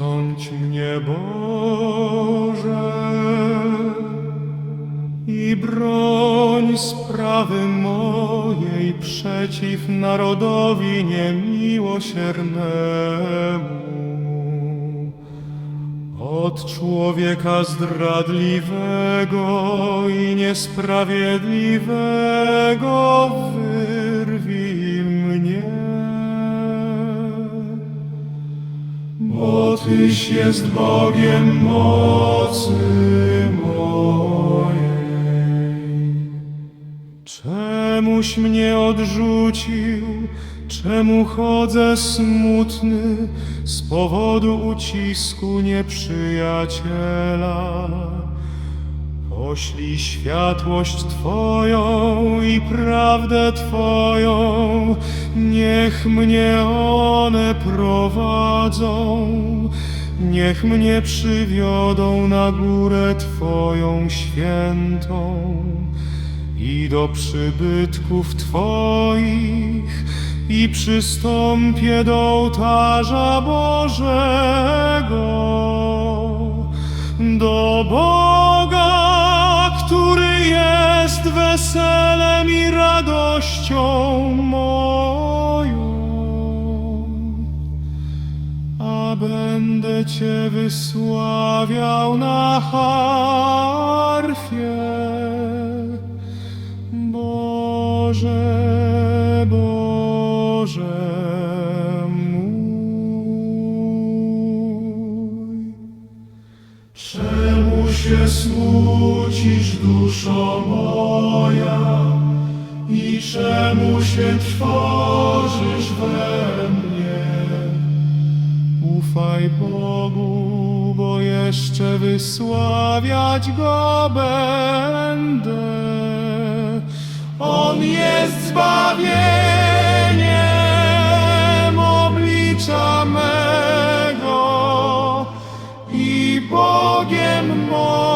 Sądź mnie, Boże, i broń sprawy mojej przeciw narodowi niemiłosiernemu. Od człowieka zdradliwego i niesprawiedliwego wyrwij mnie. Bo Tyś jest Bogiem mocy mojej. Czemuś mnie odrzucił, czemu chodzę smutny z powodu ucisku nieprzyjaciela? Poślij światłość Twoją i prawdę Twoją, niech mnie one prowadzą, niech mnie przywiodą na górę Twoją świętą. I do przybytków Twoich i przystąpię do ołtarza Bożego, weselem i radością moją a będę Cię wysławiał na harfie. Boże, Boże. Czemu się smucisz, duszo? moja i czemu się trwożysz we mnie? Ufaj Bogu, bo jeszcze wysławiać Go będę. On jest zbawieniem oblicza mego i Bogiem moim.